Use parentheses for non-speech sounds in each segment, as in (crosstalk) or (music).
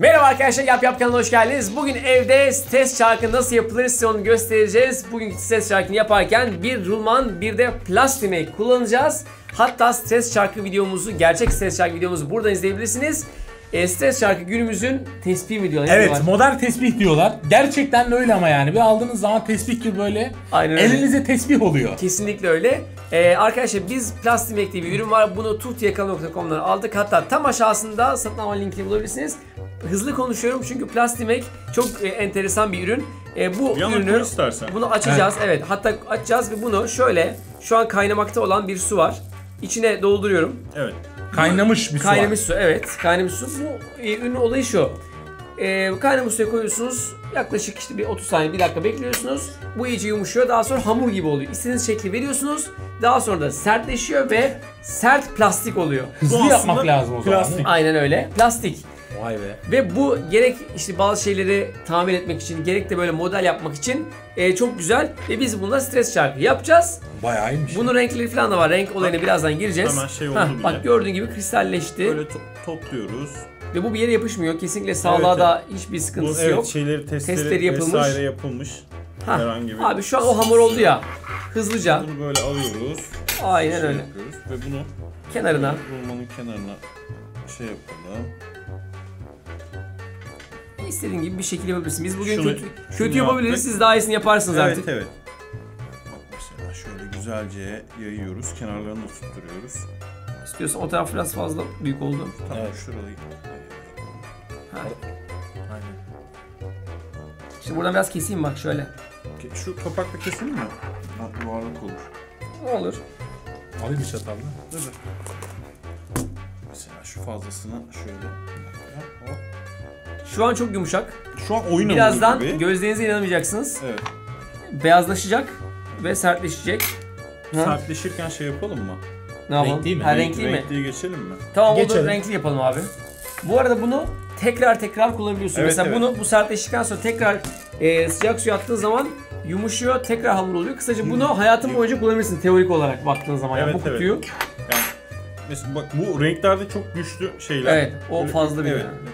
Merhaba arkadaşlar Yap Yap kanalına hoş geldiniz. Bugün evde stres çarkı nasıl yapılır size onu göstereceğiz. Bugünkü stres çarkını yaparken bir rulman bir de plastik kullanacağız. Hatta stres çarkı videomuzu, gerçek stres çarkı videomuzu buradan izleyebilirsiniz. E, stres çarkı günümüzün tespih videoları. Ne Evet diyorlar? modern tesbih diyorlar. Gerçekten de öyle ama yani. Bir aldığınız zaman tesbih gibi böyle Aynen öyle. elinize tesbih oluyor. Kesinlikle öyle. Ee, arkadaşlar biz Plastimek diye bir ürün var. Bunu tuhtiyakal.com'dan aldık. Hatta tam aşağısında satın alma linkini bulabilirsiniz. Hızlı konuşuyorum çünkü Plastimek çok e, enteresan bir ürün. E, bu Bir ürünü istersen. bunu açacağız. Evet. Hatta açacağız ve bunu şöyle şu an kaynamakta olan bir su var. İçine dolduruyorum. Evet. Kaynamış bir su Kaynamış su evet. Kaynamış su. Bu e, ürünün olayı şu. E, kaynamış suya koyuyorsunuz. Yaklaşık işte bir 30 saniye, bir dakika bekliyorsunuz. Bu iyice yumuşuyor. Daha sonra hamur gibi oluyor. İstediğiniz şekli veriyorsunuz. Daha sonra da sertleşiyor ve sert plastik oluyor. Hızlı Bu yapmak aslında lazım o zaman. plastik. Aynen öyle. Plastik. Vay be. Ve bu gerek işte bazı şeyleri tamir etmek için, gerek de böyle model yapmak için e, çok güzel. Ve biz bununla stres çarkı yapacağız. Bayağı iyiymiş. Bunun renkleri falan da var. Renk olayına birazdan gireceğiz. hemen şey oldu Hah, bile. Bak gördüğün gibi kristalleşti. Böyle to- topluyoruz. Ve bu bir yere yapışmıyor. Kesinlikle sağlığa Evet, da hiçbir Bu sıkıntısı evet yok. şeyleri testleri, Testleri yapılmış. vesaire yapılmış. Hah, Herhangi bir. Abi şu an o hamur oldu ya. Hızlıca. Bunu böyle alıyoruz. Aynen şey öyle. yapıyoruz ve bunu Kenarına. rulmanın kenarına şey yapalım. İstediğin gibi bir şekilde yapabilirsin. Biz bugün Şunu- kötü, şunu kötü yapabiliriz. yaptık. Siz daha iyisini yaparsınız Evet artık. evet. Bak mesela şöyle güzelce yayıyoruz. Kenarlarını da tutturuyoruz. İstiyorsan o taraf biraz fazla büyük oldu. Tamam Evet. şurayı. Ha. Aynen. Şimdi buradan biraz keseyim bak şöyle. Şu kapakla keselim mi? Ha, yuvarlak olur. Ne olur. Alayım bir çatalla. Dur dur. Mesela şu fazlasını şöyle. hop. Şu an çok yumuşak. Şu an oyun Birazdan gibi. gözlerinize inanamayacaksınız. Evet. Beyazlaşacak ve sertleşecek. Ha, Sertleşirken şey yapalım mı? ne yapalım? Renkli mi? Ha, Renk- renkli mi? Renkliye geçelim mi? Tamam olur Geçelim. renkli yapalım abi. Bu arada bunu tekrar tekrar kullanabiliyorsun. Evet, Mesela evet. bunu bu sertleştikten sonra tekrar e, sıcak suya attığın zaman yumuşuyor, tekrar hamur oluyor. Kısaca bunu hayatın boyunca kullanabilirsin teorik olarak baktığın zaman. Yani Evet, bu evet. kutuyu. Yani mesela bak bu renklerde çok güçlü şeyler. Evet, o Böyle- fazla bir evet. yani.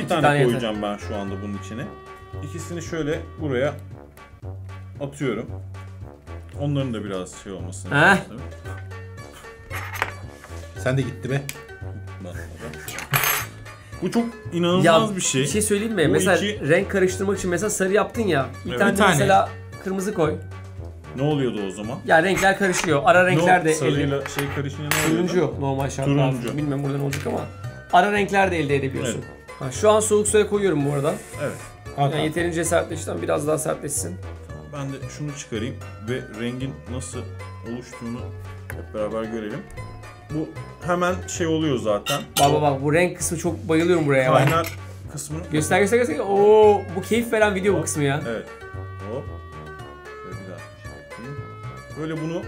İki, tane, tane yeter. koyacağım ben şu anda bunun içine. İkisini şöyle buraya atıyorum. Onların da biraz şey olmasını Heh. istiyorum. Sen de gitti be. Bu çok inanılmaz Ya bir şey. Bir şey söyleyeyim mi? Bu mesela iki- renk karıştırmak için mesela sarı yaptın ya. Bir Evet. tane, Bir tane. mesela kırmızı koy. Ne oluyordu o zaman? Ya renkler karışıyor. Ara renkler ne, de elde. sarıyla şey karışınca ne oluyordu? Turuncu normal şartlarda. Turuncu. Bilmiyorum buradan olacak ama ara renkler de elde edebiliyorsun. Ha, şu an soğuk suya koyuyorum bu arada. Evet. Hakan. Yani yeterince sertleşti ama biraz daha sertleşsin. Ben de şunu çıkarayım ve rengin nasıl oluştuğunu hep beraber görelim. Bu hemen şey oluyor zaten. Bak bak bak bu renk kısmı çok bayılıyorum buraya. Bak. Kaynar kısmını Göster göster göster. Oo bu keyif veren video bu kısmı ya. Evet. Hop. Şöyle bir daha şey yapayım. Böyle bunu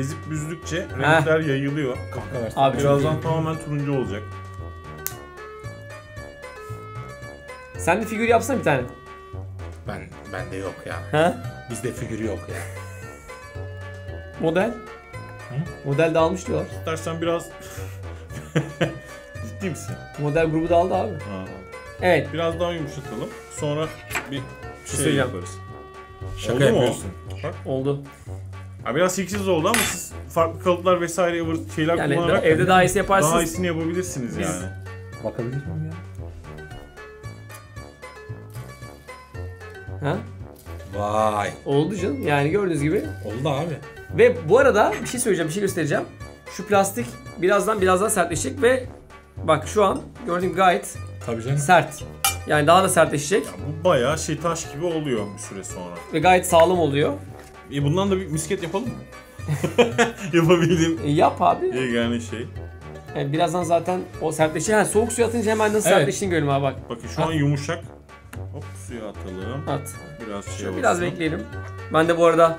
ezip büzdükçe renkler yayılıyor. Kanka ver. Abi Birazdan tamamen turuncu olacak. Sen de figür yapsana bir tane. Ben bende yok ya. Ha? Bizde figür yok ya. Model. Model dağılmış diyorlar. İstersen biraz... (laughs) Ciddi misin? Model grubu dağıldı abi. Ha. Evet. Biraz daha yumuşatalım. Sonra bir şey söyleyeceğim. yaparız. Şaka Oldu mu yapıyorsun. Oldu. Ha, biraz şekilsiz oldu ama siz farklı kalıplar vesaire şeyler Yani kullanarak evde daha iyisi yaparsınız. daha iyisini yapabilirsiniz Biz- yani. Bakabilir miyim ya? Ha? Vay. Oldu canım. Yani gördüğünüz gibi. Oldu abi. Ve bu arada bir şey söyleyeceğim, bir şey göstereceğim. Şu plastik birazdan biraz daha sertleşecek ve bak şu an gördüğün gibi gayet Tabii canım. sert. Yani daha da sertleşecek Ya bu bayağı şey taş gibi oluyor bir süre sonra. ve gayet sağlam oluyor. E bundan da bir misket yapalım mı? (laughs) Yapabildiğim E, yap abi. yegane şey. Yani birazdan zaten o sertleşir. Ha, soğuk suya atınca hemen nasıl Evet. sertleştiğini görelim abi bak. Bakın şu an yumuşak. Hop suya atalım. At. Biraz şey Şöyle olsun. biraz bekleyelim. Ben de bu arada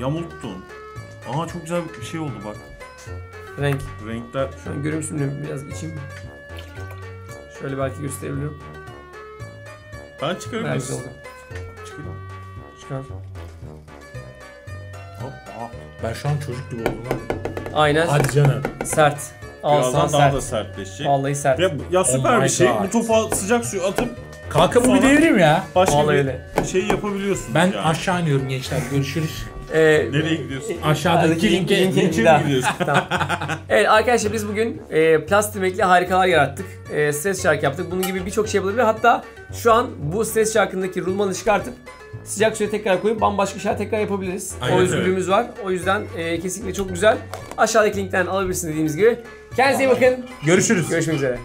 Yamulttun. Aa çok güzel bir şey oldu bak. renk. Renkler Şu an bilmiyorum. Biraz içeyim. Şöyle belki gösterebilirim. Ben güzel mısın? oldu. Çıkarım. Çıkar. Hop. Aa. Ben şu an çocuk gibi oldum abi. Aynen. Hadi canım. Sert. Al Birazdan daha sert. da sertleşecek. Vallahi sert. Ya, ya süper Oh bir şey. God. Bu topa sıcak suyu atıp Kanka bu bir devrim ya. başka Vallahi bir öyle. şey yapabiliyorsunuz Ben yani. aşağı iniyorum gençler. Görüşürüz. (laughs) Ee, Nereye gidiyorsun? Aşağıdaki linke, linke- mi gidiyorsun? (laughs) Evet arkadaşlar biz bugün e, plastikle harikalar yarattık. E, stres şarkı yaptık. Bunun gibi birçok şey yapılabilir. Hatta şu an bu stres şarkındaki rulmanı çıkartıp sıcak suya tekrar koyup bambaşka şeyler tekrar yapabiliriz. Aynen o özgürlüğümüz var. O yüzden e, kesinlikle çok güzel. Aşağıdaki linkten alabilirsiniz dediğimiz gibi. Kendinize iyi bakın. Görüşürüz. Görüşmek üzere.